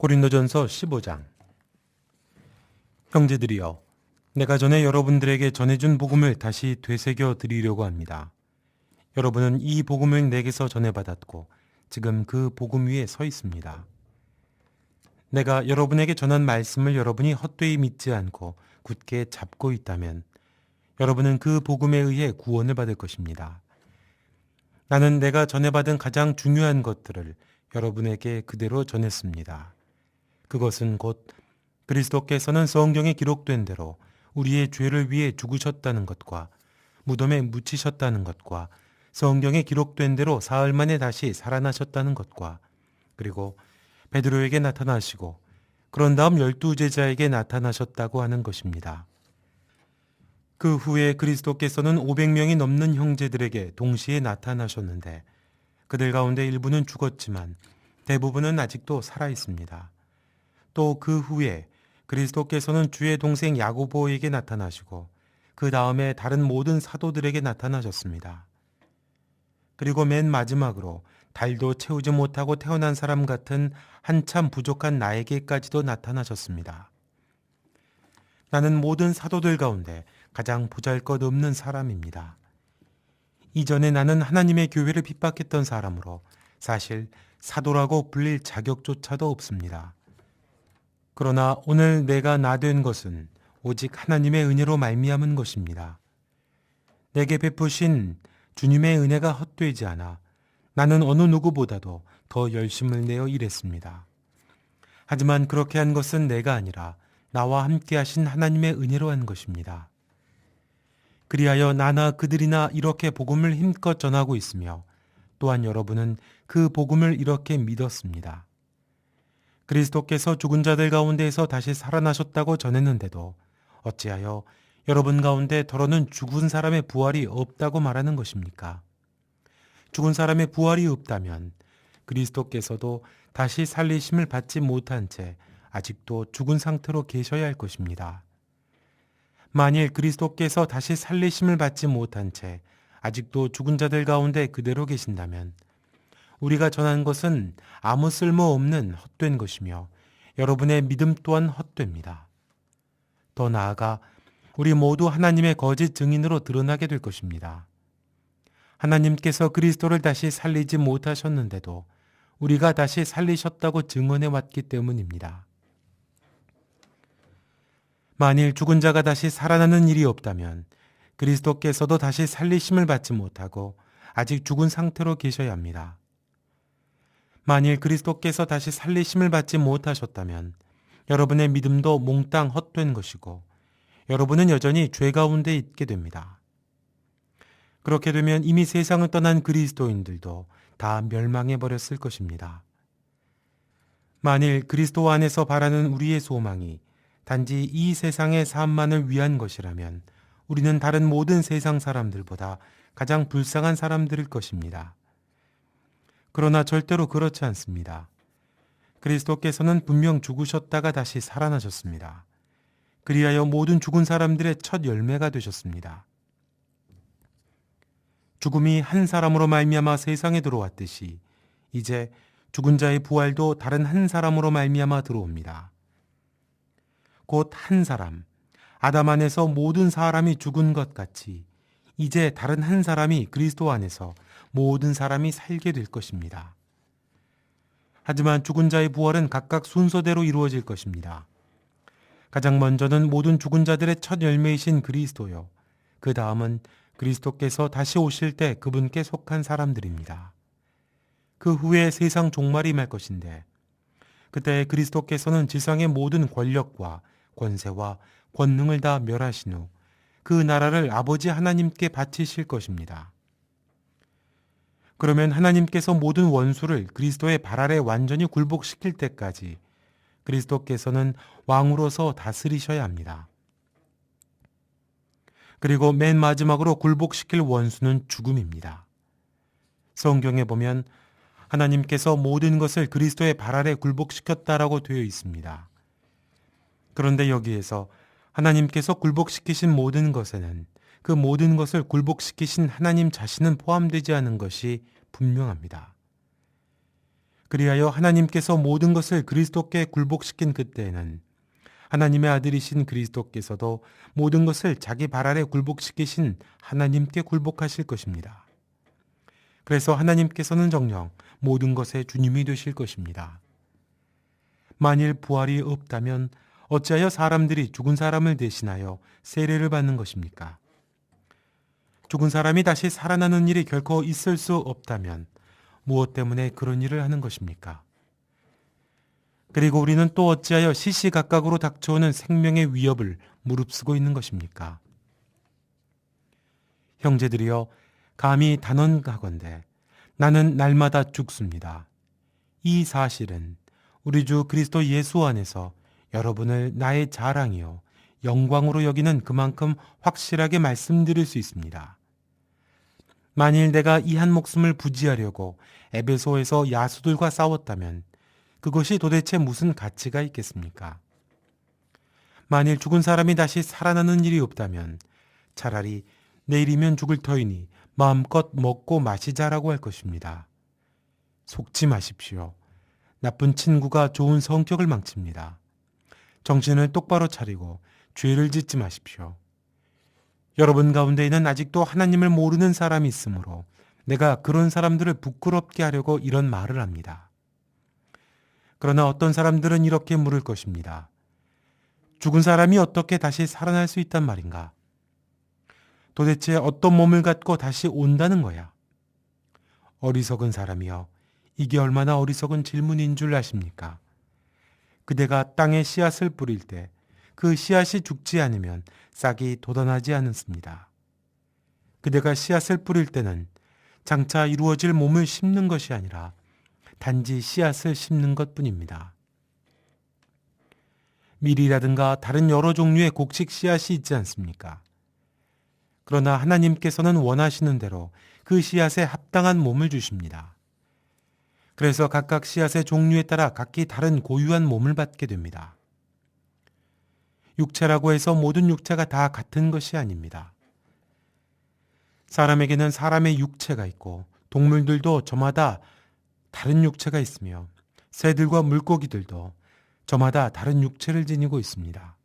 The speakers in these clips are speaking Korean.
고린도전서 15장 형제들이여 내가 전에 여러분들에게 전해준 복음을 다시 되새겨 드리려고 합니다. 여러분은 이 복음을 내게서 전해받았고 지금 그 복음 위에 서 있습니다. 내가 여러분에게 전한 말씀을 여러분이 헛되이 믿지 않고 굳게 잡고 있다면 여러분은 그 복음에 의해 구원을 받을 것입니다. 나는 내가 전해받은 가장 중요한 것들을 여러분에게 그대로 전했습니다. 그것은 곧 그리스도께서는 성경에 기록된 대로 우리의 죄를 위해 죽으셨다는 것과 무덤에 묻히셨다는 것과 성경에 기록된 대로 사흘 만에 다시 살아나셨다는 것과 그리고 베드로에게 나타나시고 그런 다음 열두 제자에게 나타나셨다고 하는 것입니다. 그 후에 그리스도께서는 500명이 넘는 형제들에게 동시에 나타나셨는데 그들 가운데 일부는 죽었지만 대부분은 아직도 살아 있습니다. 또 그 후에 그리스도께서는 주의 동생 야고보에게 나타나시고 그 다음에 다른 모든 사도들에게 나타나셨습니다. 그리고 맨 마지막으로 달도 채우지 못하고 태어난 사람 같은 한참 부족한 나에게까지도 나타나셨습니다. 나는 모든 사도들 가운데 가장 보잘 것 없는 사람입니다. 이전에 나는 하나님의 교회를 핍박했던 사람으로 사실 사도라고 불릴 자격조차도 없습니다. 그러나 오늘 내가 나 된 것은 오직 하나님의 은혜로 말미암은 것입니다. 내게 베푸신 주님의 은혜가 헛되지 않아 나는 어느 누구보다도 더 열심을 내어 일했습니다. 하지만 그렇게 한 것은 내가 아니라 나와 함께 하신 하나님의 은혜로 한 것입니다. 그리하여 나나 그들이나 이렇게 복음을 힘껏 전하고 있으며 또한 여러분은 그 복음을 이렇게 믿었습니다. 그리스도께서 죽은 자들 가운데에서 다시 살아나셨다고 전했는데도 어찌하여 여러분 가운데 더러는 죽은 사람의 부활이 없다고 말하는 것입니까? 죽은 사람의 부활이 없다면 그리스도께서도 다시 살리심을 받지 못한 채 아직도 죽은 상태로 계셔야 할 것입니다. 만일 그리스도께서 다시 살리심을 받지 못한 채 아직도 죽은 자들 가운데 그대로 계신다면 우리가 전한 것은 아무 쓸모 없는 헛된 것이며 여러분의 믿음 또한 헛됩니다. 더 나아가 우리 모두 하나님의 거짓 증인으로 드러나게 될 것입니다. 하나님께서 그리스도를 다시 살리지 못하셨는데도 우리가 다시 살리셨다고 증언해 왔기 때문입니다. 만일 죽은 자가 다시 살아나는 일이 없다면 그리스도께서도 다시 살리심을 받지 못하고 아직 죽은 상태로 계셔야 합니다. 만일 그리스도께서 다시 살리심을 받지 못하셨다면 여러분의 믿음도 몽땅 헛된 것이고 여러분은 여전히 죄 가운데 있게 됩니다. 그렇게 되면 이미 세상을 떠난 그리스도인들도 다 멸망해 버렸을 것입니다. 만일 그리스도 안에서 바라는 우리의 소망이 단지 이 세상의 삶만을 위한 것이라면 우리는 다른 모든 세상 사람들보다 가장 불쌍한 사람들일 것입니다. 그러나 절대로 그렇지 않습니다. 그리스도께서는 분명 죽으셨다가 다시 살아나셨습니다. 그리하여 모든 죽은 사람들의 첫 열매가 되셨습니다. 죽음이 한 사람으로 말미암아 세상에 들어왔듯이 이제 죽은 자의 부활도 다른 한 사람으로 말미암아 들어옵니다. 곧 한 사람, 아담 안에서 모든 사람이 죽은 것 같이 이제 다른 한 사람이 그리스도 안에서 모든 사람이 살게 될 것입니다. 하지만 죽은 자의 부활은 각각 순서대로 이루어질 것입니다. 가장 먼저는 모든 죽은 자들의 첫 열매이신 그리스도요. 그 다음은 그리스도께서 다시 오실 때 그분께 속한 사람들입니다. 그 후에 세상 종말이 말 것인데 그때 그리스도께서는 지상의 모든 권력과 권세와 권능을 다 멸하신 후 그 나라를 아버지 하나님께 바치실 것입니다. 그러면 하나님께서 모든 원수를 그리스도의 발 아래 완전히 굴복시킬 때까지 그리스도께서는 왕으로서 다스리셔야 합니다. 그리고 맨 마지막으로 굴복시킬 원수는 죽음입니다. 성경에 보면 하나님께서 모든 것을 그리스도의 발 아래 굴복시켰다라고 되어 있습니다. 그런데 여기에서 하나님께서 굴복시키신 모든 것에는 그 모든 것을 굴복시키신 하나님 자신은 포함되지 않은 것이 분명합니다. 그리하여 하나님께서 모든 것을 그리스도께 굴복시킨 그때에는 하나님의 아들이신 그리스도께서도 모든 것을 자기 발 아래 굴복시키신 하나님께 굴복하실 것입니다. 그래서 하나님께서는 정녕 모든 것의 주님이 되실 것입니다. 만일 부활이 없다면 어찌하여 사람들이 죽은 사람을 대신하여 세례를 받는 것입니까? 죽은 사람이 다시 살아나는 일이 결코 있을 수 없다면 무엇 때문에 그런 일을 하는 것입니까? 그리고 우리는 또 어찌하여 시시각각으로 닥쳐오는 생명의 위협을 무릅쓰고 있는 것입니까? 형제들이여 감히 단언하건대 나는 날마다 죽습니다. 이 사실은 우리 주 그리스도 예수 안에서 여러분을 나의 자랑이요 영광으로 여기는 그만큼 확실하게 말씀드릴 수 있습니다. 만일 내가 이 한 목숨을 부지하려고 에베소에서 야수들과 싸웠다면 그것이 도대체 무슨 가치가 있겠습니까? 만일 죽은 사람이 다시 살아나는 일이 없다면 차라리 내일이면 죽을 터이니 마음껏 먹고 마시자라고 할 것입니다. 속지 마십시오. 나쁜 친구가 좋은 성격을 망칩니다. 정신을 똑바로 차리고 죄를 짓지 마십시오. 여러분 가운데에는 아직도 하나님을 모르는 사람이 있으므로 내가 그런 사람들을 부끄럽게 하려고 이런 말을 합니다. 그러나 어떤 사람들은 이렇게 물을 것입니다. 죽은 사람이 어떻게 다시 살아날 수 있단 말인가? 도대체 어떤 몸을 갖고 다시 온다는 거야? 어리석은 사람이여, 이게 얼마나 어리석은 질문인 줄 아십니까? 그대가 땅에 씨앗을 뿌릴 때 그 씨앗이 죽지 않으면 싹이 돋아나지 않습니다. 그대가 씨앗을 뿌릴 때는 장차 이루어질 몸을 심는 것이 아니라 단지 씨앗을 심는 것 뿐입니다. 밀이라든가 다른 여러 종류의 곡식 씨앗이 있지 않습니까? 그러나 하나님께서는 원하시는 대로 그 씨앗에 합당한 몸을 주십니다. 그래서 각각 씨앗의 종류에 따라 각기 다른 고유한 몸을 받게 됩니다. 육체라고 해서 모든 육체가 다 같은 것이 아닙니다. 사람에게는 사람의 육체가 있고 동물들도 저마다 다른 육체가 있으며 새들과 물고기들도 저마다 다른 육체를 지니고 있습니다.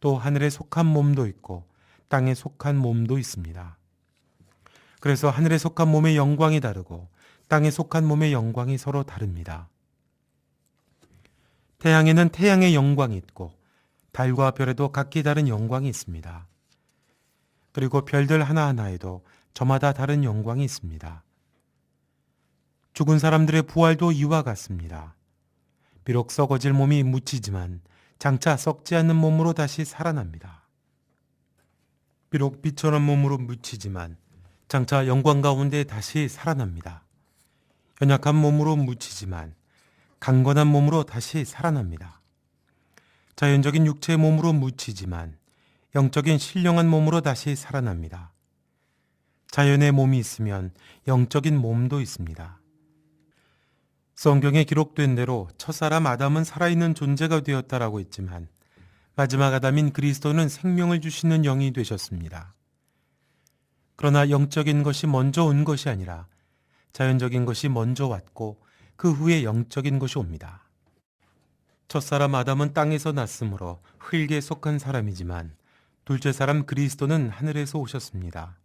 또 하늘에 속한 몸도 있고 땅에 속한 몸도 있습니다. 그래서 하늘에 속한 몸의 영광이 다르고 땅에 속한 몸의 영광이 서로 다릅니다. 태양에는 태양의 영광이 있고 달과 별에도 각기 다른 영광이 있습니다. 그리고 별들 하나하나에도 저마다 다른 영광이 있습니다. 죽은 사람들의 부활도 이와 같습니다. 비록 썩어질 몸이 묻히지만 장차 썩지 않는 몸으로 다시 살아납니다. 비록 빛처럼 몸으로 묻히지만 장차 영광 가운데 다시 살아납니다. 연약한 몸으로 묻히지만 강건한 몸으로 다시 살아납니다. 자연적인 육체의 몸으로 묻히지만 영적인 신령한 몸으로 다시 살아납니다. 자연의 몸이 있으면 영적인 몸도 있습니다. 성경에 기록된 대로 첫사람 아담은 살아있는 존재가 되었다라고 했지만 마지막 아담인 그리스도는 생명을 주시는 영이 되셨습니다. 그러나 영적인 것이 먼저 온 것이 아니라 자연적인 것이 먼저 왔고 그 후에 영적인 것이 옵니다. 첫사람 아담은 땅에서 났으므로 흙에 속한 사람이지만 둘째 사람 그리스도는 하늘에서 오셨습니다.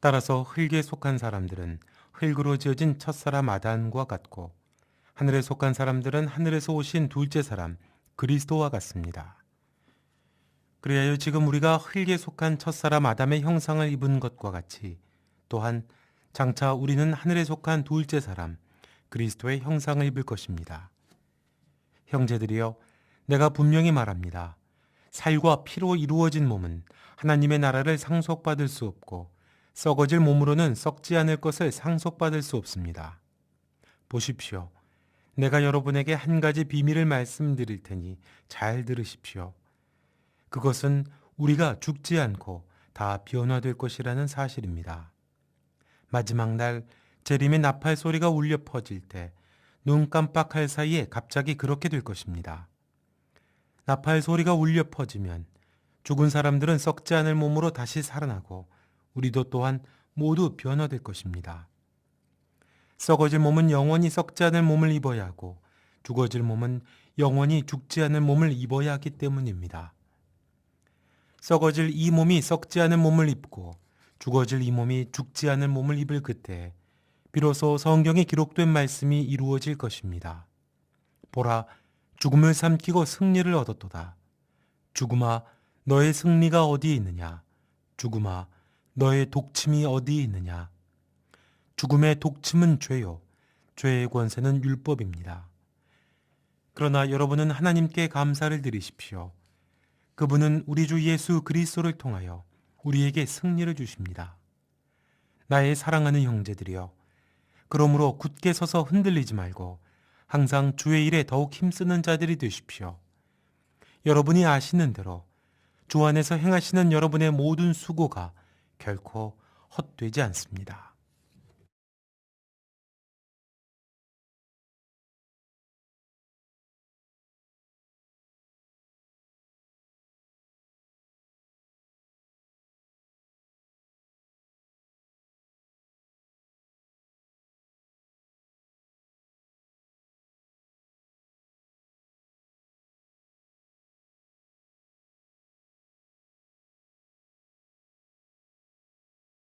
따라서 흙에 속한 사람들은 흙으로 지어진 첫사람 아담과 같고 하늘에 속한 사람들은 하늘에서 오신 둘째 사람 그리스도와 같습니다. 그리하여 지금 우리가 흙에 속한 첫사람 아담의 형상을 입은 것과 같이 또한 장차 우리는 하늘에 속한 둘째 사람 그리스도의 형상을 입을 것입니다. 형제들이여 내가 분명히 말합니다. 살과 피로 이루어진 몸은 하나님의 나라를 상속받을 수 없고 썩어질 몸으로는 썩지 않을 것을 상속받을 수 없습니다. 보십시오. 내가 여러분에게 한 가지 비밀을 말씀드릴 테니 잘 들으십시오. 그것은 우리가 죽지 않고 다 변화될 것이라는 사실입니다. 마지막 날 재림의 나팔 소리가 울려 퍼질 때 눈 깜빡할 사이에 갑자기 그렇게 될 것입니다. 나팔 소리가 울려 퍼지면 죽은 사람들은 썩지 않을 몸으로 다시 살아나고 우리도 또한 모두 변화될 것입니다. 썩어질 몸은 영원히 썩지 않을 몸을 입어야 하고 죽어질 몸은 영원히 죽지 않을 몸을 입어야 하기 때문입니다. 썩어질 이 몸이 썩지 않은 몸을 입고 죽어질 이 몸이 죽지 않을 몸을 입을 그때 비로소 성경에 기록된 말씀이 이루어질 것입니다. 보라, 죽음을 삼키고 승리를 얻었도다. 죽음아, 너의 승리가 어디에 있느냐? 죽음아, 너의 독침이 어디에 있느냐? 죽음의 독침은 죄요. 죄의 권세는 율법입니다. 그러나 여러분은 하나님께 감사를 드리십시오. 그분은 우리 주 예수 그리스도를 통하여 우리에게 승리를 주십니다. 나의 사랑하는 형제들이여, 그러므로 굳게 서서 흔들리지 말고 항상 주의 일에 더욱 힘쓰는 자들이 되십시오. 여러분이 아시는 대로 주 안에서 행하시는 여러분의 모든 수고가 결코 헛되지 않습니다.